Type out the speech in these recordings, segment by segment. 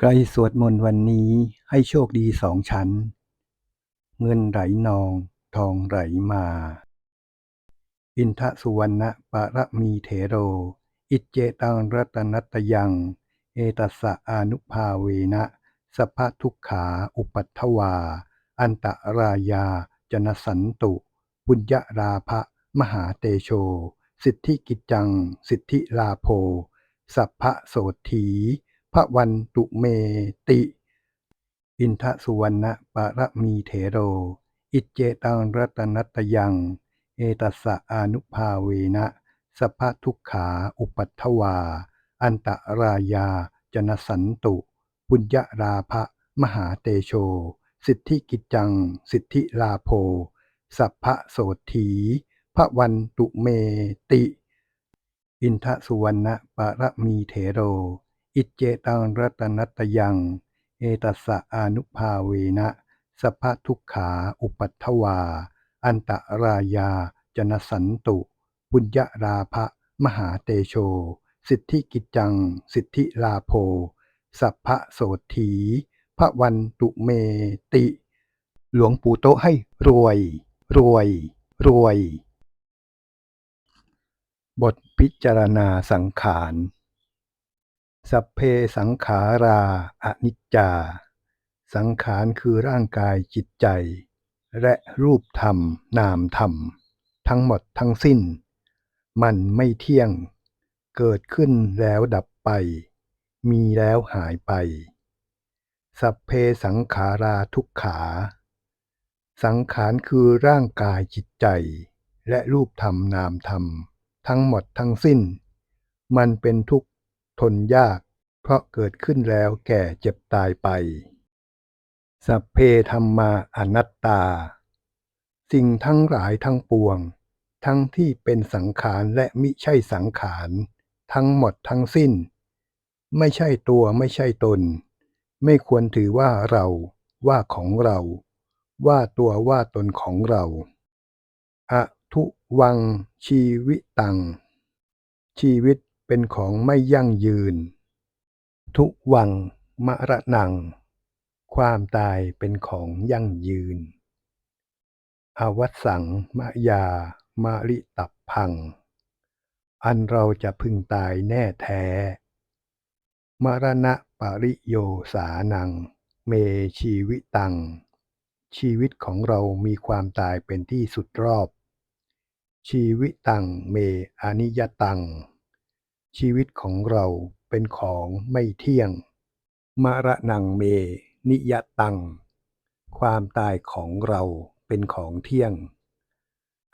ใครสวดมนต์วันนี้ให้โชคดีสองชั้น เงินไหลนองทองไหลมา อินทสุวรรณปรมีเถโร อิจเจตังรัตนัตยัง เอตัสสะอนุภาเวนะสัพพะทุกขาอุปัฏฐวา อันตรายาจนสันตุปุญญราภะมหาเตโช สิทธิกิจจัง สิทธิลาโภ สัพพะโสถี ระวันตุเมติ อินทสุวรรณปรมีเถโร อิจเจตังรัตนัตยัง เอตัสสะอนุภาเวนะสัพพะทุกขาอุปัฏฐวา อันตรายาจนสันตุ ปุญญราภะมหาเตโช สิทธิกิจจัง สิทธิลาโภสัพพะโสถีพระวันตุเมติ อินทสุวรรณปรมีเถโร อิจเจตังรัตนัตยัง เอตัสสะอนุภาเวนะสัพพะทุกขาอุปัฏฐวา อันตรายาจนสันตุ ปุญญาราภะมหาเตโช สิทธิกิจจัง สิทธิลาโภ สัพพะโสถีพระวันตุเมติ หลวงปู่โตให้รวย รวย รวย บทพิจารณาสังขาร สัพเพสังขาราอนิจจา สังขารคือร่างกายจิตใจ และรูปธรรม นามธรรม ทั้งหมดทั้งสิ้น มันไม่เที่ยง เกิดขึ้นแล้วดับไป มีแล้วหายไป สัพเพสังขาราทุกขา สังขารคือร่างกายจิตใจ และรูปธรรมนามธรรม ทั้งหมดทั้งสิ้น มันเป็นทุกข ทนยาก เพราะเกิดขึ้นแล้วแก่เจ็บตายไป สัพเพธรรมาอนัตตา สิ่งทั้งหลายทั้งปวง ทั้งที่เป็นสังขารและมิใช่สังขาร ทั้งหมดทั้งสิ้น ไม่ใช่ตัวไม่ใช่ตน ไม่ควรถือว่าเราว่าของเรา ว่าตัวว่าตนของเราอะทุวังชีวิตัง ชีวิต เป็นของไม่ยั่งยืน ทุวังมรณัง ความตายเป็นของยั่งยืน อวัสสังมะยามาริตับพัง อันเราจะพึงตายแน่แท้ มรณะปริโยสานัง เมชีวิตัง ชีวิตของเรามีความตายเป็นที่สุดรอบ ชีวิตังเมอนิยตัง ชีวิตของเราเป็นของไม่เที่ยง มรณังเม นิยตัง ความตายของเราเป็นของเที่ยง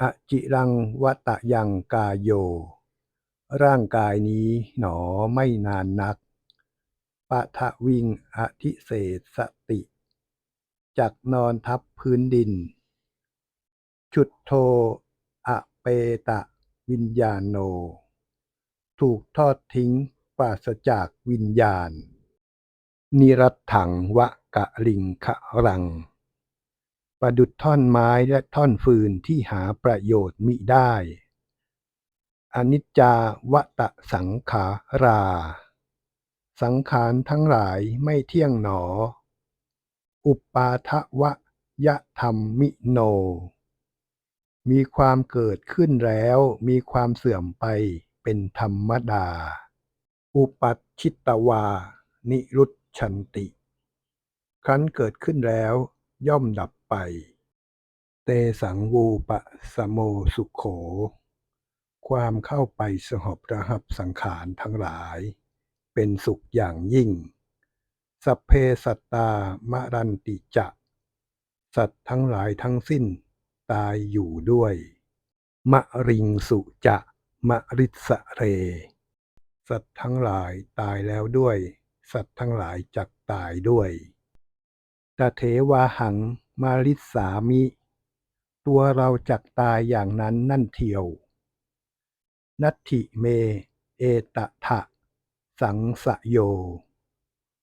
อจิรังวตะยังกายโย ร่างกายนี้หนอไม่นานนักปะทะวิงอธิเศษสติจักนอนทับพื้นดิน ชุดโท อเปตะ วิญญาโน ถูกทอดทิ้งปราศจากวิญญาณ นิรัตถังวะกะลิงคะรัง ประดุดท่อนไม้และท่อนฟืนที่หาประโยชน์มิได้ อนิจจาวะตะสังขารา สังขารทั้งหลายไม่เที่ยงหนอ อุปปาทวะยะธรรมมิโน มีความเกิดขึ้นแล้วมีความเสื่อมไป เป็นธรรมดา อุปัชชิตวา นิรุชชันติ ครั้นเกิดขึ้นแล้วย่อมดับไป เตสังวูปะสโมสุขโข ความเข้าไปสงบระหับสังขารทั้งหลาย เป็นสุขอย่างยิ่ง สัพเพสัตตามรันติจะ สัตว์ทั้งหลายทั้งสิ้นตายอยู่ด้วย มะริงสุจะ มริสเร สัตว์ทั้งหลายตายแล้วด้วย สัตว์ทั้งหลายจักตายด้วยตเทวาหังมาริสามิ ตัวเราจักตายอย่างนั้นนั่นเทียว นัตถิเม เอตทะ สังสะโย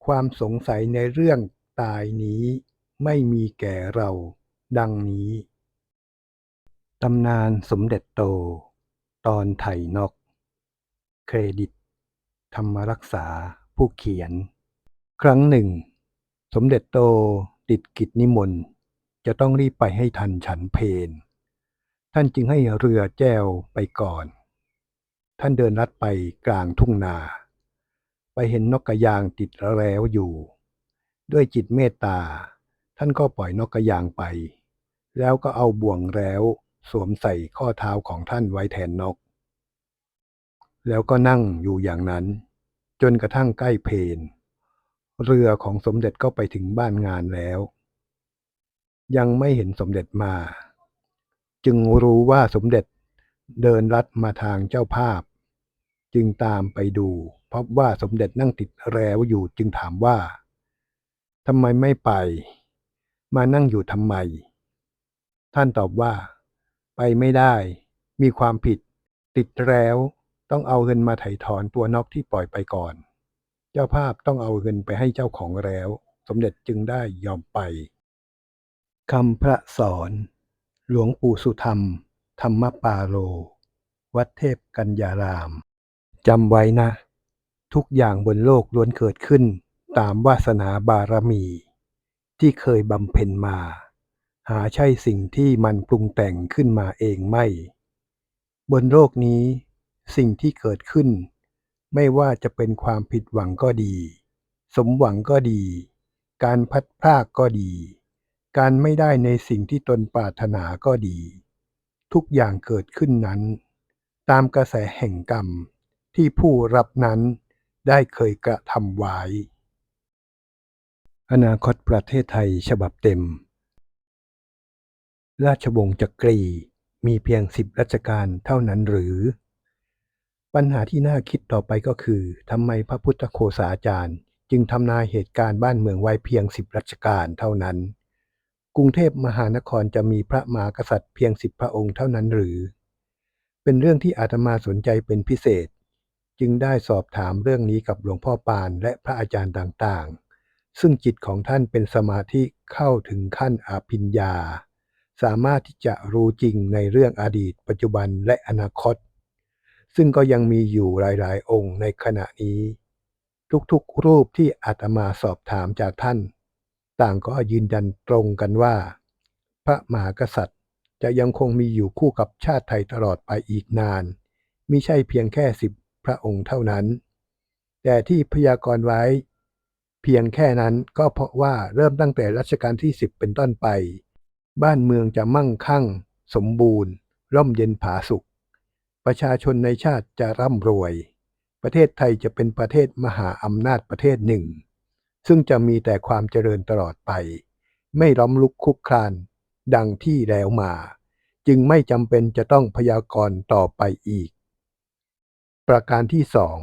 ความสงสัยในเรื่องตายนี้ไม่มีแก่เราดังนี้ ตำนานสมเด็จโต ตอนไถ่นก เครดิต ธรรมรักษาผู้เขียน ครั้งหนึ่ง สมเด็จโตติดกิจนิมนต์จะต้องรีบไปให้ทันฉันเพลท่านจึงให้เรือแจวไปก่อน ท่านเดินลัดไปกลางทุ่งนา ไปเห็นนกกระยางติดแล้วอยู่ ด้วยจิตเมตตา ท่านก็ปล่อยนกกระยางไป แล้วก็เอาบ่วงแล้ว สวมใส่ข้อเท้าของท่านไว้แทนนก แล้วก็นั่งอยู่อย่างนั้น จนกระทั่งใกล้เพลเรือของสมเด็จก็ไปถึงบ้านงานแล้ว ยังไม่เห็นสมเด็จมา จึงรู้ว่าสมเด็จเดินลัดมาทางเจ้าภาพ จึงตามไปดูพบว่าสมเด็จนั่งติดแรวอยู่จึงถามว่าทำไมไม่ไป มานั่งอยู่ทำไม ท่านตอบว่า ไปไม่ได้ มีความผิด ติดแล้ว ต้องเอาเงินมาไถ่ถอนตัวนอกที่ปล่อยไปก่อน เจ้าภาพต้องเอาเงินไปให้เจ้าของแล้ว สมเด็จจึงได้ยอมไปคำพระสอน หลวงปู่สุธรรม ธรรมปาโล วัดเทพกัญญารามจำไว้นะ ทุกอย่างบนโลกล้วนเกิดขึ้น ตามวาสนาบารมี ที่เคยบำเพ็ญมา หาใช่สิ่งที่มันปรุงแต่งขึ้นมาเองไม่ บนโลกนี้สิ่งที่เกิดขึ้น ไม่ว่าจะเป็นความผิดหวังก็ดี สมหวังก็ดี การพัดพรากก็ดี การไม่ได้ในสิ่งที่ตนปรารถนาก็ดี ทุกอย่างเกิดขึ้นนั้น ตามกระแสแห่งกรรมที่ผู้รับนั้นได้เคยกระทำไว้ อนาคตประเทศไทยฉบับเต็ม ราชวงศ์จักรีมีเพียงสิบรัชกาลเท่านั้นหรือ ปัญหาที่น่าคิดต่อไปก็คือทำไมพระพุทธโฆษาจารย์ จึงทำนายเหตุการณ์บ้านเมืองไว้เพียงสิบรัชกาลเท่านั้น กรุงเทพมหานครจะมีพระมหากษัตริย์เพียงสิบพระองค์เท่านั้นหรือ เป็นเรื่องที่อาตมาสนใจเป็นพิเศษ จึงได้สอบถามเรื่องนี้กับหลวงพ่อปานและพระอาจารย์ต่างๆ ซึ่งจิตของท่านเป็นสมาธิเข้าถึงขั้นอภิญญา สามารถที่จะรู้จริงในเรื่องอดีต ปัจจุบันและอนาคต ซึ่งก็ยังมีอยู่หลายๆ องค์ในขณะนี้ ทุกๆรูปที่อาตมาสอบถามจากท่าน ต่างก็ยืนยันตรงกันว่า พระมหากษัตริย์จะยังคงมีอยู่คู่กับชาติไทยตลอดไปอีกนานมิใช่เพียงแค่สิบพระองค์เท่านั้น แต่ที่พยากรณ์ไว้ เพียงแค่นั้นก็เพราะว่าเริ่มตั้งแต่รัชกาลที่สิบเป็นต้นไป บ้านเมืองจะมั่งคั่ง สมบูรณ์ ร่มเย็นผาสุข ประชาชนในชาติจะร่ำรวย ประเทศไทยจะเป็นประเทศมหาอำนาจประเทศหนึ่ง ซึ่งจะมีแต่ความเจริญตลอดไป ไม่ล้มลุกคลุกคลาน ดังที่แล้วมา จึงไม่จำเป็นจะต้องพยากรณ์ต่อไปอีก ประการที่สอง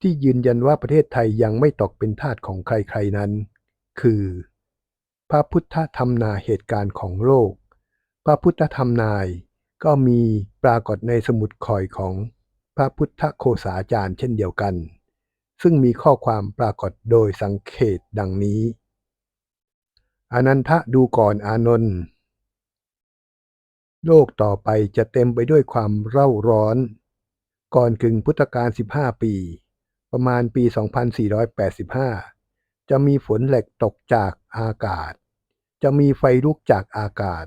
ที่ยืนยันว่าประเทศไทยยังไม่ตกเป็นทาสของใครๆนั้น คือ พระพุทธธรรมนายเหตุการณ์ของโลก พระพุทธธรรมนายก็มีปรากฏในสมุดคอยของพระพุทธโฆษาจารย์เช่นเดียวกัน ซึ่งมีข้อความปรากฏโดยสังเขตดังนี้ อนันทะดูก่อนอานนท์ โลกต่อไปจะเต็มไปด้วยความเร่าร้อน ก่อนกึ่งพุทธกาล 15 ปี ประมาณปี 2485 จะมีฝนเหลกตกจากอากาศ จะมีไฟลุกจากอากาศ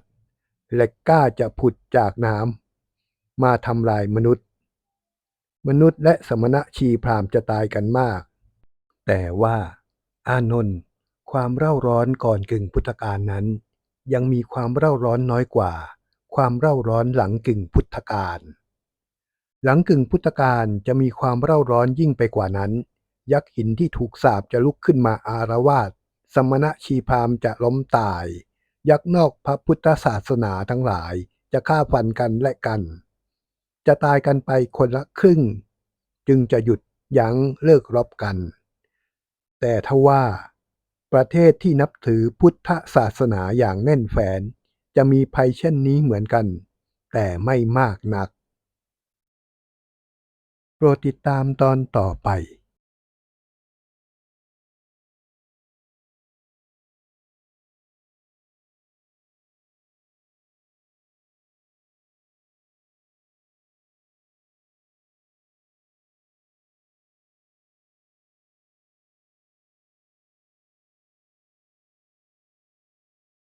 เล็กกล้าจะผุดจากน้ำมาทำลายมนุษย์ มนุษย์และสมณะชีพรามจะตายกันมาก แต่ว่า อานนท์ความเร่าร้อนก่อนกึ่งพุทธกาลนั้น ยังมีความเร่าร้อนน้อยกว่า ความเร่าร้อนหลังกึ่งพุทธกาลหลังกึ่งพุทธกาลจะมีความเร่าร้อนยิ่งไปกว่านั้น ยักษ์หินที่ถูกสาปจะลุกขึ้นมาอารวาส สมณะชีพามจะล้มตาย ยักษ์นอกพระพุทธศาสนาทั้งหลายจะฆ่าฟันกันและกัน จะตายกันไปคนละครึ่ง จึงจะหยุดยั้งเลิกรบกัน แต่ทว่า ประเทศที่นับถือพุทธศาสนาอย่างแน่นแฟน จะมีภัยเช่นนี้เหมือนกัน แต่ไม่มากนัก โปรดติดตามตอนต่อไป